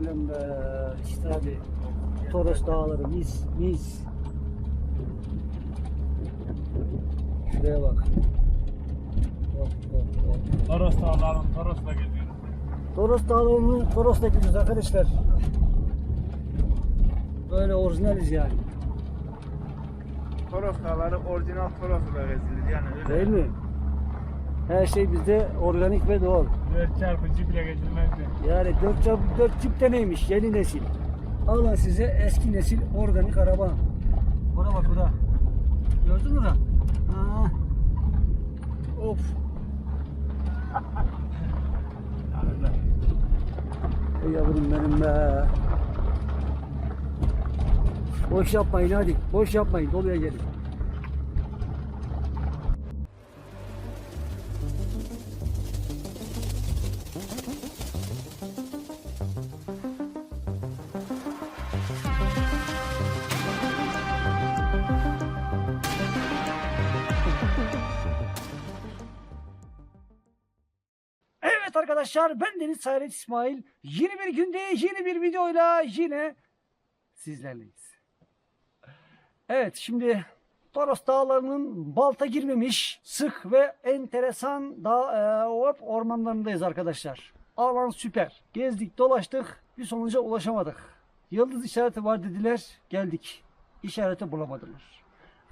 Ulan be işte abi. Toros dağları mis mis. Şuraya bak. Hop hop hop. Toros dağların Toros'la geziyoruz. Toros dağlarını Toros'ta gidiyoruz arkadaşlar. Böyle orijinaliz yani. Toros dağları orijinal Toros'la gezilir yani öyle. Değil mi? Her şey bizde organik ve doğal. 4 çarpı ciple gezilmezdi. Yani 4 çarpı 4 tip de neymiş? Yeni nesil. Alın size eski nesil organik araba. Buna bak buna. Gördün mü lan? Ha. Of. Ey yavrum benim be. Boş yapmayın hadi. Boş yapmayın. Doluya gelin. Arkadaşlar ben Deniz Sayret İsmail. Yeni bir günde yeni bir videoyla yine sizlerleyiz. Evet şimdi Toros Dağları'nın balta girmemiş sık ve enteresan dağ, e, ormanlarındayız arkadaşlar. Alan süper. Gezdik dolaştık bir sonuca ulaşamadık. Yıldız işareti var dediler geldik. İşareti bulamadılar.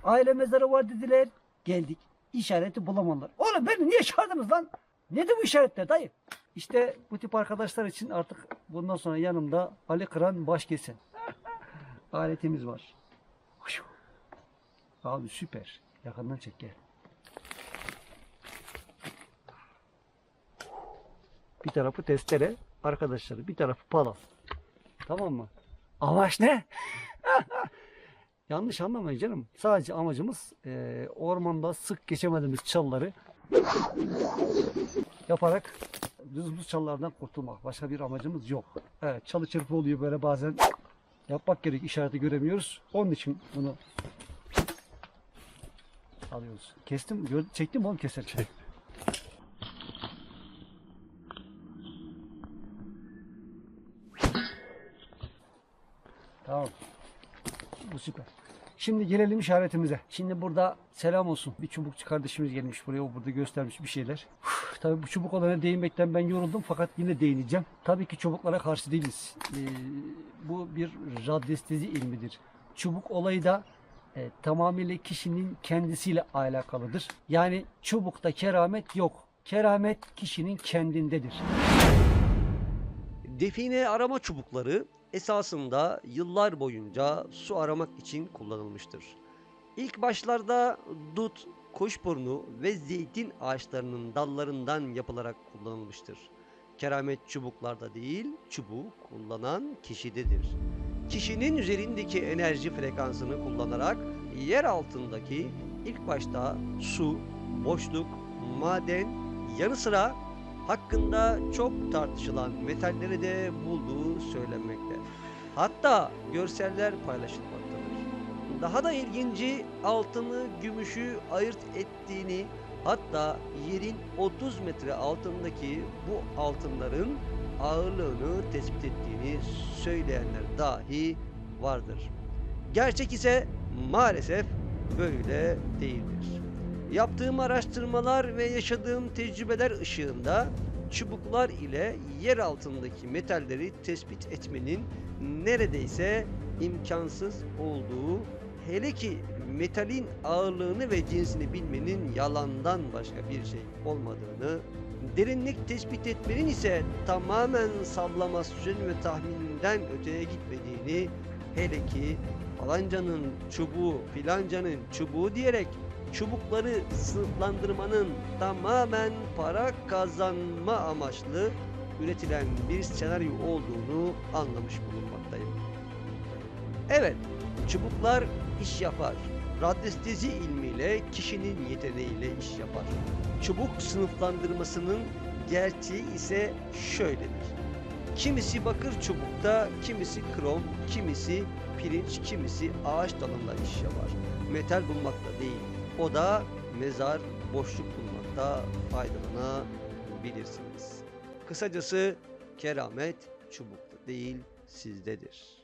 Aile mezarı var dediler geldik. İşareti bulamadılar. Oğlum beni niye çağırdınız lan? Nedir bu işaretler dayı? İşte bu tip arkadaşlar için artık bundan sonra yanımda Ali Kıran Başkesen. Aletimiz var. Abi süper. Yakından çek gel. Bir tarafı testere arkadaşları, bir tarafı pala. Tamam mı? Amaç ne? Yanlış anlamayın canım. Sadece amacımız eee, ormanda sık geçemediğimiz çalıları yaparak düz buz çalılardan kurtulmak. Başka bir amacımız yok. Evet çalı çırpı oluyor böyle bazen yapmak gerek işareti göremiyoruz. Onun için bunu alıyoruz. Kestim, çektim mi oğlum keser. Çek. Tamam. Bu süper. Şimdi gelelim işaretimize. Şimdi burada selam olsun. Bir çubukçu kardeşimiz gelmiş buraya. O burada göstermiş bir şeyler. Uf, tabii bu çubuk olana değinmekten ben yoruldum fakat yine değineceğim. Tabii ki çubuklara karşı değiliz. Ee, bu bir radyestezi ilmidir. Çubuk olayı da e, tamamıyla kişinin kendisiyle alakalıdır. Yani çubukta keramet yok. Keramet kişinin kendindedir. Define arama çubukları esasında yıllar boyunca su aramak için kullanılmıştır. İlk başlarda dut, kuşburnu ve zeytin ağaçlarının dallarından yapılarak kullanılmıştır. Keramet çubuklarda değil, çubuğu kullanan kişidedir. Kişinin üzerindeki enerji frekansını kullanarak yer altındaki ilk başta su, boşluk, maden, yanı sıra hakkında çok tartışılan metalleri de bulduğu söylenmekte. Hatta görseller paylaşılmaktadır. Daha da ilginci altını gümüşü ayırt ettiğini hatta yerin 30 metre altındaki bu altınların ağırlığını tespit ettiğini söyleyenler dahi vardır. Gerçek ise maalesef böyle değildir. Yaptığım araştırmalar ve yaşadığım tecrübeler ışığında çubuklar ile yer altındaki metalleri tespit etmenin neredeyse imkansız olduğu hele ki metalin ağırlığını ve cinsini bilmenin yalandan başka bir şey olmadığını derinlik tespit etmenin ise tamamen sallamasyon ve tahmininden öteye gitmediğini hele ki falancanın çubuğu filancanın çubuğu diyerek çubukları sınıflandırmanın tamamen para kazanma amaçlı üretilen bir senaryo olduğunu anlamış bulunmaktayım. Evet, çubuklar iş yapar. Radyestezi ilmiyle kişinin yeteneğiyle iş yapar. Çubuk sınıflandırmasının gerçeği ise şöyledir. Kimisi bakır çubukta, kimisi krom, kimisi pirinç, kimisi ağaç dalında iş yapar. Metal bulmakta değil, o da mezar, boşluk bulmakta faydalanabilirsiniz. Kısacası keramet çubuktur. değil sizdedir.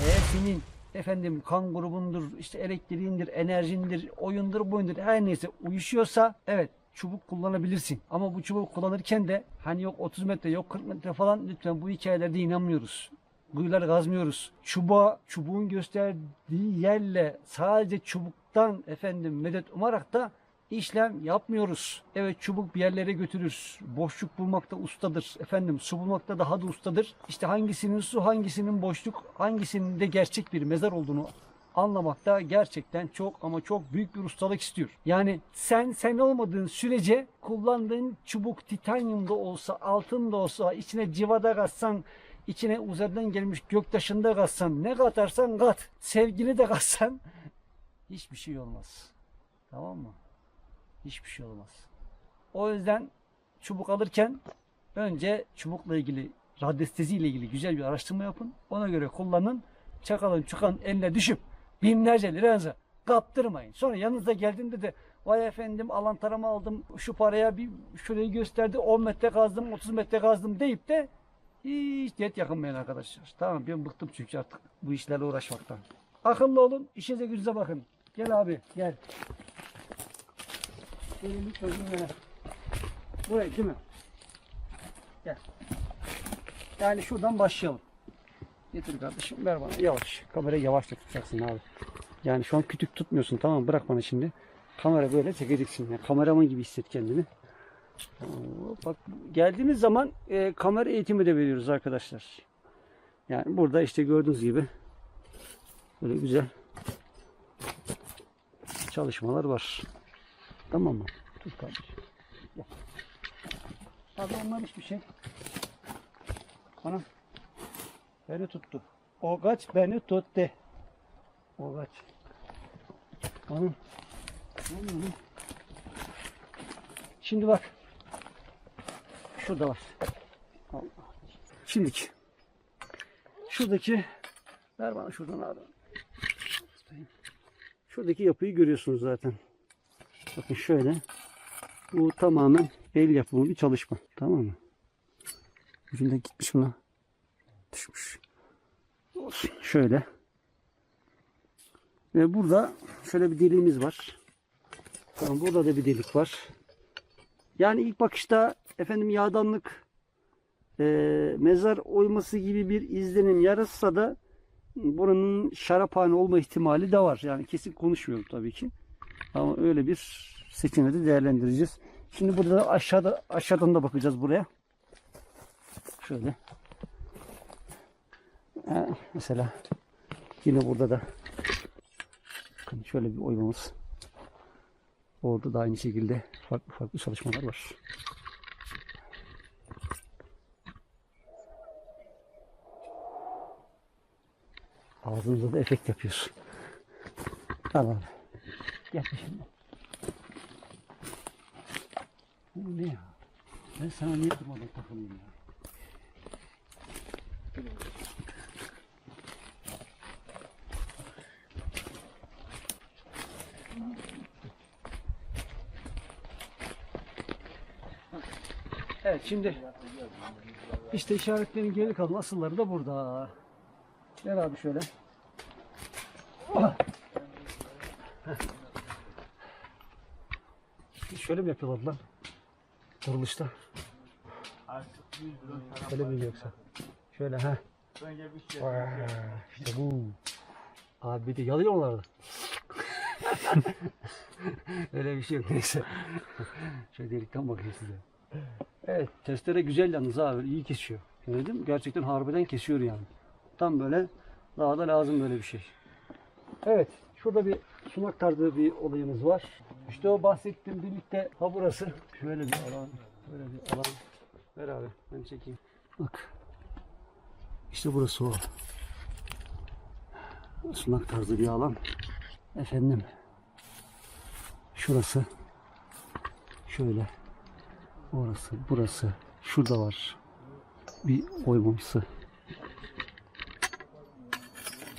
Eğer senin efendim kan grubundur, işte elektriğindir, enerjindir, oyundur, buyundur her neyse uyuşuyorsa evet çubuk kullanabilirsin. Ama bu çubuk kullanırken de hani yok 30 metre yok 40 metre falan lütfen bu hikayelerde inanmıyoruz. Kuyular kazmıyoruz. Çubuğa, çubuğun gösterdiği yerle sadece çubuktan efendim medet umarak da işlem yapmıyoruz. Evet çubuk bir yerlere götürür. Boşluk bulmakta ustadır. Efendim su bulmakta daha da ustadır. İşte hangisinin su, hangisinin boşluk, hangisinin de gerçek bir mezar olduğunu anlamakta gerçekten çok ama çok büyük bir ustalık istiyor. Yani sen sen olmadığın sürece kullandığın çubuk titanyumda olsa, altın da olsa, içine civada katsan, içine uzaydan gelmiş göktaşında katsan, ne katarsan kat, sevgini de katsan hiçbir şey olmaz. Tamam mı? Hiçbir şey olmaz. O yüzden çubuk alırken önce çubukla ilgili, radyestezi ile ilgili güzel bir araştırma yapın. Ona göre kullanın. Çakalın çukan eline düşüp binlerce liranızı kaptırmayın. Sonra yanınıza geldiğinde de vay efendim alan tarama aldım şu paraya bir şurayı gösterdi 10 metre kazdım 30 metre kazdım deyip de hiç diyet yakınmayın arkadaşlar. Tamam ben bıktım çünkü artık bu işlerle uğraşmaktan. Akıllı olun işinize gücünüze bakın. Gel abi gel. Elimi çocuğum yana. Buraya değil mi? Gel. Yani şuradan başlayalım. Getir kardeşim ver bana yavaş. Kamerayı yavaş da tutacaksın abi. Yani şu an kütük tutmuyorsun tamam? Bırak bana şimdi. Kamera böyle çekeceksin. Yani kameraman gibi hisset kendini. Bak geldiğimiz zaman e, kamera eğitimi de veriyoruz arkadaşlar. Yani burada işte gördüğünüz gibi böyle güzel çalışmalar var. Tamam mı? Tut kardeşim. Abi onlar hiçbir şey. Anam. Beni tuttu. O kaç beni tuttu. O kaç. Anam. Şimdi bak. Şurada var. Allah. Şimdiki. Şuradaki ver bana şuradan abi. Şuradaki yapıyı görüyorsunuz zaten. Bakın şöyle. Bu tamamen el yapımı bir çalışma. Tamam mı? Ucundan gitmiş mi lan? Düşmüş. Olsun. Şöyle. Ve burada şöyle bir deliğimiz var. Tamam, burada da bir delik var. Yani ilk bakışta efendim yağdanlık e, mezar oyması gibi bir izlenim yaratsa da buranın şaraphane olma ihtimali de var. Yani kesin konuşmuyorum tabii ki. Ama öyle bir seçeneği de değerlendireceğiz. Şimdi burada da aşağıda aşağıdan da bakacağız buraya. Şöyle. Ha, mesela yine burada da bakın şöyle bir oymamız. Orada da aynı şekilde farklı farklı çalışmalar var. Ağzımıza da efekt yapıyoruz. Tamam. Gel şimdi. Bu ne ya? Ben sana niye durmadan takılayım ya? Evet şimdi işte işaretlerin geri kalan asılları da burada. Gel abi şöyle. Heh. Şöyle mi yapıyorlar lan? Kuruluşta. Şöyle mi yoksa? Şöyle ha. İşte bu. Abi bir de yalıyorlardı. Öyle bir şey yok neyse. Şöyle delikten bakayım size. Evet testere güzel yalnız abi iyi kesiyor. Mü? Gerçekten harbiden kesiyor yani. Tam böyle daha da lazım böyle bir şey. Evet şurada bir sunak tarzı bir olayımız var. İşte o bahsettiğim birlikte ha burası. Şöyle bir alan. Böyle bir alan. Ver abi ben çekeyim. Bak. İşte burası o. Sunak tarzı bir alan. Efendim. Şurası. Şöyle. Orası, burası. Şurada var. Bir oymamsı.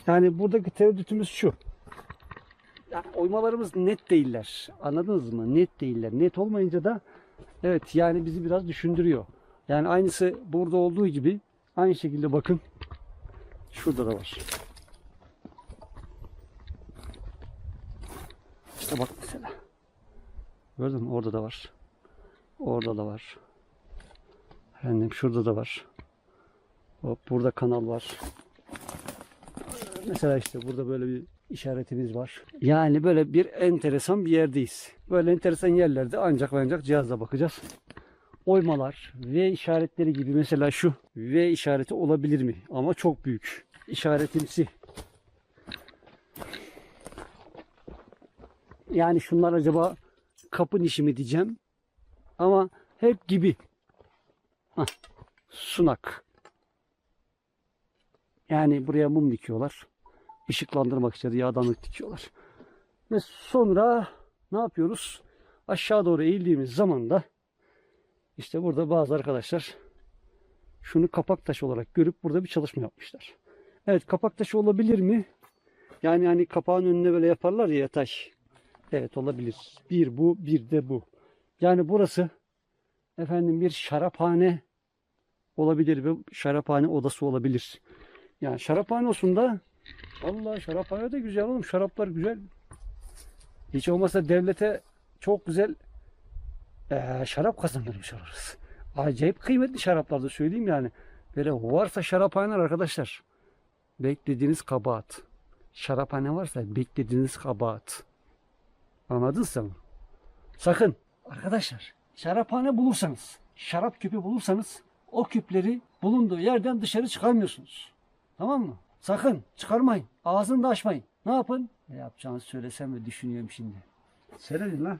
Yani buradaki tereddütümüz şu. Yani oymalarımız net değiller. Anladınız mı? Net değiller. Net olmayınca da evet yani bizi biraz düşündürüyor. Yani aynısı burada olduğu gibi aynı şekilde bakın şurada da var. İşte bak mesela. Gördün mü? Orada da var. Orada da var. Efendim şurada da var. Hop burada kanal var. Mesela işte burada böyle bir işaretimiz var. Yani böyle bir enteresan bir yerdeyiz. Böyle enteresan yerlerde ancak ancak cihazla bakacağız. Oymalar, V işaretleri gibi mesela şu V işareti olabilir mi? Ama çok büyük. İşaretimsi. Yani şunlar acaba kapı nişi mi diyeceğim. Ama hep gibi. Hah, sunak. Yani buraya mum dikiyorlar. Işıklandırmak için yağdanlık dikiyorlar. Ve sonra ne yapıyoruz? Aşağı doğru eğildiğimiz zaman da işte burada bazı arkadaşlar şunu kapak taşı olarak görüp burada bir çalışma yapmışlar. Evet kapak taşı olabilir mi? Yani hani kapağın önüne böyle yaparlar ya yatay. Evet olabilir. Bir bu, bir de bu. Yani burası efendim bir şaraphane olabilir ve şaraphane odası olabilir. Yani şaraphane olsun da Allah şaraphane de güzel oğlum. Şaraplar güzel. Hiç olmazsa devlete çok güzel eee, şarap kazandırmış oluruz. Acayip kıymetli şaraplar da söyleyeyim yani. Böyle varsa şaraphaneler arkadaşlar. Beklediğiniz kabahat. Şaraphane varsa beklediğiniz kabahat. Anladın sen? Sakın arkadaşlar şaraphane bulursanız, şarap küpü bulursanız o küpleri bulunduğu yerden dışarı çıkarmıyorsunuz. Tamam mı? Sakın çıkarmayın. Ağzını da açmayın. Ne yapın? Ne yapacağınızı söylesem ve düşünüyorum şimdi. Söyleyin lan.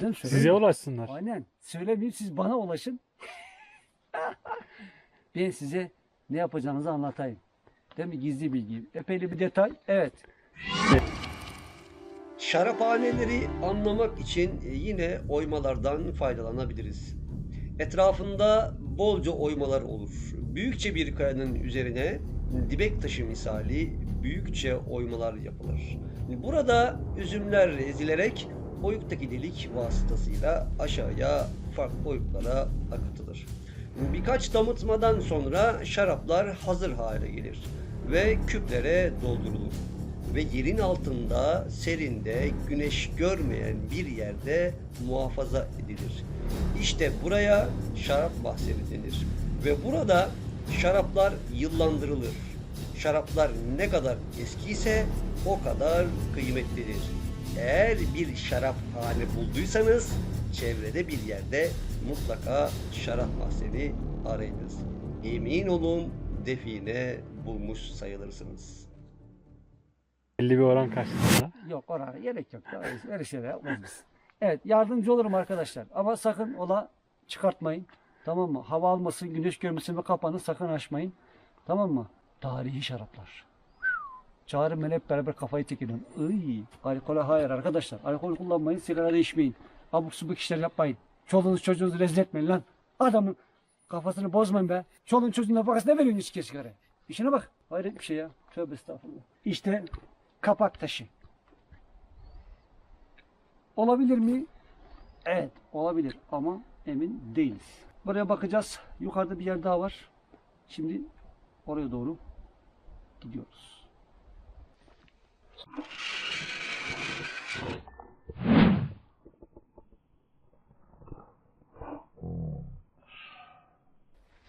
Değil mi? Size ulaşsınlar. Aynen. Söylemeyeyim siz bana ulaşın. ben size ne yapacağınızı anlatayım. Değil mi? Gizli bilgi. Epeyli bir detay. Evet. Şaraphaneleri anlamak için e, yine oymalardan faydalanabiliriz. Etrafında bolca oymalar olur. Büyükçe bir kayanın üzerine dibek taşı misali büyükçe oymalar yapılır. Burada üzümler ezilerek oyuktaki delik vasıtasıyla aşağıya farklı oyuklara akıtılır. Birkaç damıtmadan sonra şaraplar hazır hale gelir ve küplere doldurulur ve yerin altında serinde güneş görmeyen bir yerde muhafaza edilir. İşte buraya şarap mahzeni denir ve burada şaraplar yıllandırılır. Şaraplar ne kadar eskiyse o kadar kıymetlidir. Eğer bir şaraphane bulduysanız çevrede bir yerde mutlaka şarap mahzeni arayınız. Emin olun define bulmuş sayılırsınız. Belli bir oran karşısında. Yok oraya gerek yok. Daha öyle- şeyler yapmayız biz. Evet yardımcı olurum arkadaşlar. Ama sakın ola çıkartmayın. Tamam mı? Hava almasın, güneş görmesin ve kapağını sakın açmayın. Tamam mı? Tarihi şaraplar. Çağırın beni hep beraber kafayı çekelim. Iy, alkole hayır arkadaşlar. Alkol kullanmayın, sigara da içmeyin. Abuk subuk işler yapmayın. Çoluğunuz çocuğunuzu rezil etmeyin lan. Adamın kafasını bozmayın be. Çoluğun çocuğun nafakası ne veriyorsun içki sigara? İşine bak. Hayret bir şey ya. Tövbe estağfurullah. İşte kapak taşı. Olabilir mi? Evet olabilir ama emin değiliz. Buraya bakacağız. Yukarıda bir yer daha var. Şimdi oraya doğru gidiyoruz.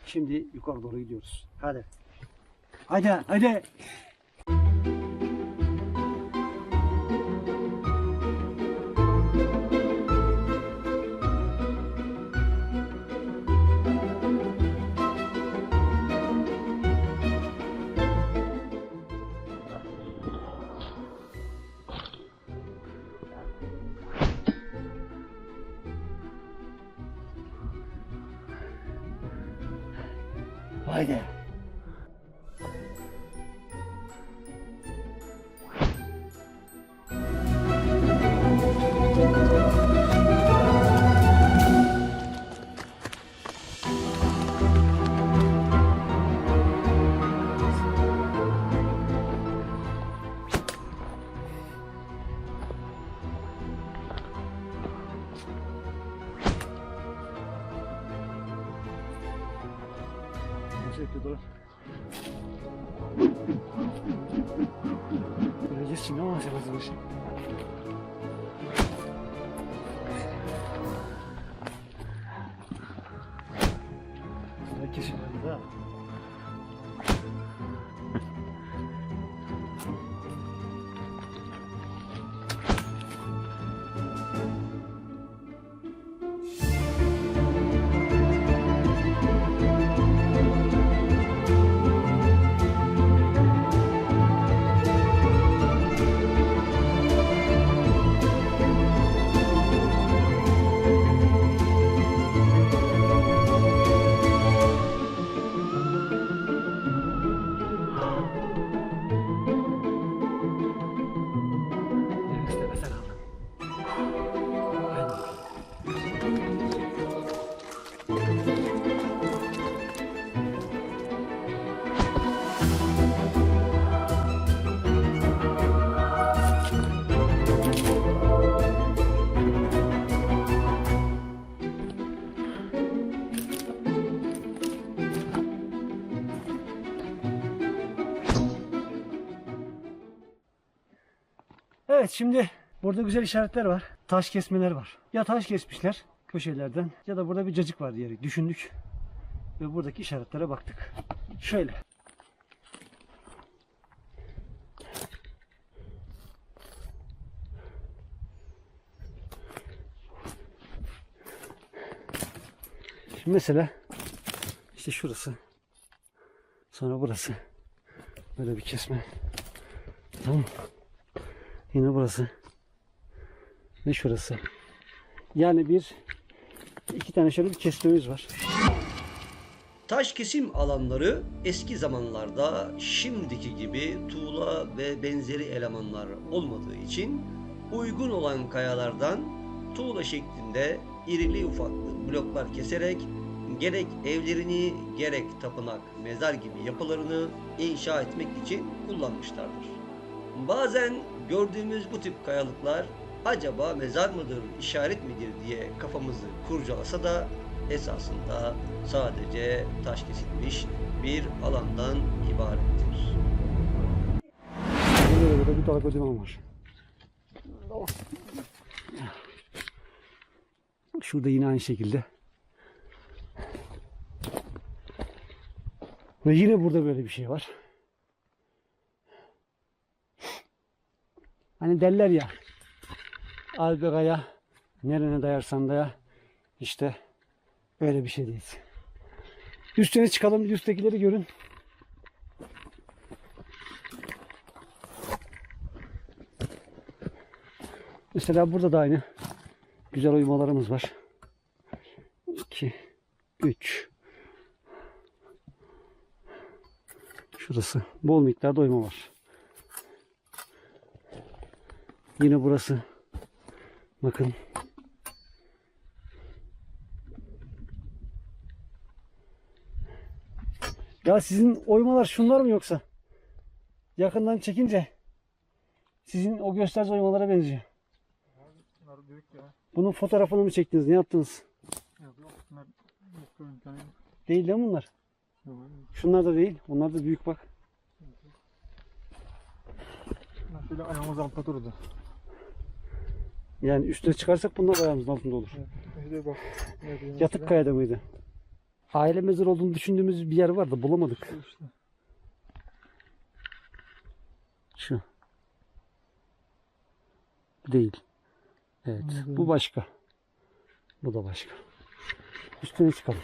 Şimdi yukarı doğru gidiyoruz. Hadi. Hadi, hadi. Çok zevkli dur. Göreceğiz şimdi ama Evet şimdi burada güzel işaretler var. Taş kesmeler var. Ya taş kesmişler köşelerden ya da burada bir cacık var diyerek düşündük. Ve buradaki işaretlere baktık. Şöyle. Şimdi mesela işte şurası. Sonra burası. Böyle bir kesme. Tamam. Yine burası. Ve şurası. Yani bir iki tane şöyle bir kesmemiz var. Taş kesim alanları eski zamanlarda şimdiki gibi tuğla ve benzeri elemanlar olmadığı için uygun olan kayalardan tuğla şeklinde irili ufaklı bloklar keserek gerek evlerini gerek tapınak, mezar gibi yapılarını inşa etmek için kullanmışlardır. Bazen gördüğümüz bu tip kayalıklar acaba mezar mıdır, işaret midir diye kafamızı kurcalasa da esasında sadece taş kesilmiş bir alandan ibarettir. Şurada yine aynı şekilde. Ve yine burada böyle bir şey var. Hani derler ya Albega'ya nerene dayarsan daya işte öyle bir şey değil. Üstüne çıkalım bir üsttekileri görün. Mesela burada da aynı güzel uyumalarımız var. 2 3 Şurası bol miktarda oyma var. Yine burası. Bakın. Ya sizin oymalar şunlar mı yoksa? Yakından çekince sizin o gösterge oymalara benziyor. Bunlar büyük ya. Bunun fotoğrafını mı çektiniz? Ne yaptınız? Yok yok bunlar yok imkanı yok. Değil mi bunlar? Yok, Şunlar da değil. Onlar da büyük bak. Bunlar şöyle ayağımız altta durdu. Yani üstüne çıkarsak bunlar ayağımızın altında olur. De bak. Yatık kayada mıydı? Aile mezarı olduğunu düşündüğümüz bir yer var da bulamadık. İşte. Şu. Değil. Evet. Anladım. Bu başka. Bu da başka. Üstüne çıkalım.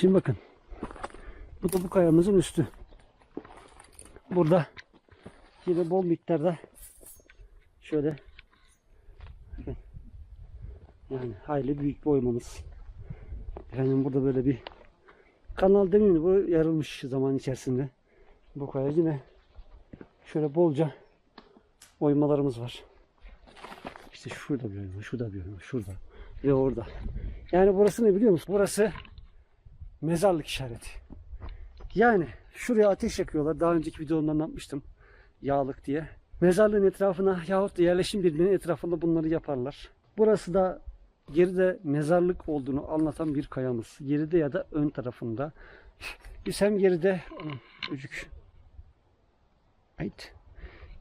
Şimdi bakın. Bu da bu kayamızın üstü. Burada yine bol miktarda şöyle yani hayli büyük bir oymamız. Efendim burada böyle bir kanal demeyeyim de bu yarılmış zaman içerisinde. Bu kaya yine şöyle bolca oymalarımız var. İşte şurada bir oyma, şurada bir oyma, şurada ve orada. Yani burası ne biliyor musun? Burası mezarlık işareti. Yani şuraya ateş yakıyorlar. Daha önceki videomda anlatmıştım. Yağlık diye. Mezarlığın etrafına yahut da yerleşim biriminin etrafında bunları yaparlar. Burası da geride mezarlık olduğunu anlatan bir kayamız. Geride ya da ön tarafında. Biz hem geride öcük. Ait.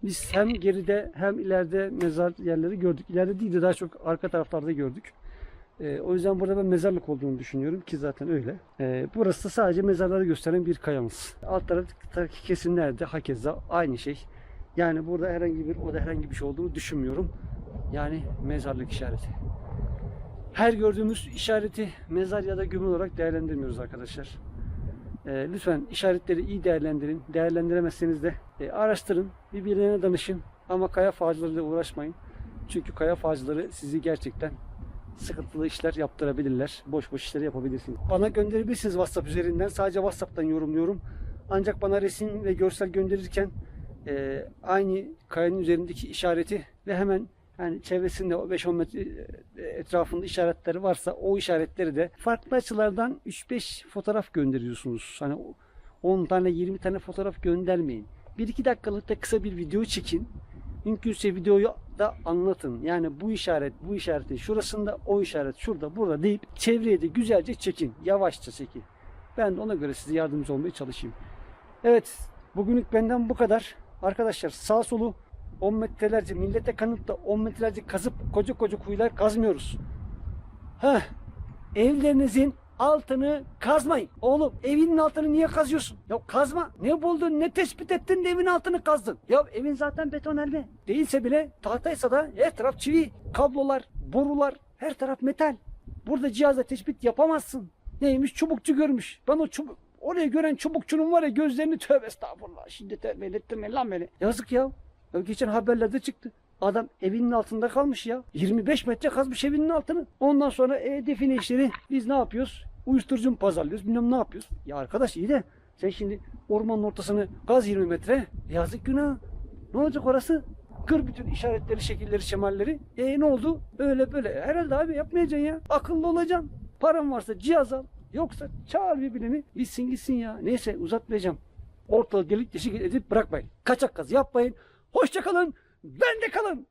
Biz hem geride hem ileride mezar yerleri gördük. İleride değil de daha çok arka taraflarda gördük. Ee, o yüzden burada ben mezarlık olduğunu düşünüyorum ki zaten öyle. Ee, burası da sadece mezarları gösteren bir kayamız. Alt taraftaki kesimlerde hakeza aynı şey. Yani burada herhangi bir o da herhangi bir şey olduğunu düşünmüyorum. Yani mezarlık işareti. Her gördüğümüz işareti mezar ya da gömü olarak değerlendirmiyoruz arkadaşlar. Ee, lütfen işaretleri iyi değerlendirin. Değerlendiremezseniz de e, araştırın. Birbirlerine danışın. Ama kaya fağcılarıyla uğraşmayın. Çünkü kaya fağcıları sizi gerçekten sıkıntılı işler yaptırabilirler. Boş boş işler yapabilirsiniz. Bana gönderebilirsiniz WhatsApp üzerinden. Sadece WhatsApp'tan yorumluyorum. Ancak bana resim ve görsel gönderirken e, aynı kayanın üzerindeki işareti ve hemen yani çevresinde o 5-10 metre e, etrafında işaretleri varsa o işaretleri de farklı açılardan 3-5 fotoğraf gönderiyorsunuz. Hani 10 tane 20 tane fotoğraf göndermeyin. 1-2 dakikalık da kısa bir video çekin. Mümkünse videoyu da anlatın. Yani bu işaret, bu işaretin şurasında, o işaret şurada, burada deyip çevreye de güzelce çekin. Yavaşça çekin. Ben de ona göre size yardımcı olmaya çalışayım. Evet, bugünlük benden bu kadar. Arkadaşlar sağ solu 10 metrelerce, millete kanıtla 10 metrelerce kazıp koca koca kuyular kazmıyoruz. Heh, evlerinizin altını kazmayın. Oğlum evinin altını niye kazıyorsun? Ya kazma. Ne buldun ne tespit ettin de evin altını kazdın. Ya evin zaten betonarme. Değilse bile tahtaysa da her taraf çivi, kablolar, borular, her taraf metal. Burada cihazla tespit yapamazsın. Neymiş çubukçu görmüş. Ben o çubuk Oraya gören çubukçunun var ya gözlerini tövbe estağfurullah. Şimdi terbiye ettirmeyin lan beni. Yazık ya. ya. Geçen haberlerde çıktı. Adam evinin altında kalmış ya. 25 metre kazmış evinin altını. Ondan sonra e, define işleri biz ne yapıyoruz? Uyuşturucu pazarlıyoruz? Bilmem ne yapıyoruz. Ya arkadaş iyi de sen şimdi ormanın ortasını gaz 20 metre. Yazık günah. Ne olacak orası? Kır bütün işaretleri, şekilleri, şemalleri. E ne oldu? Öyle böyle. Herhalde abi yapmayacaksın ya. Akıllı olacaksın. Paran varsa cihaz al. Yoksa çağır birbirini. Bitsin gitsin ya. Neyse uzatmayacağım. Ortalık delik deşik edip bırakmayın. Kaçak kaz yapmayın. Hoşça kalın. Bende kalın.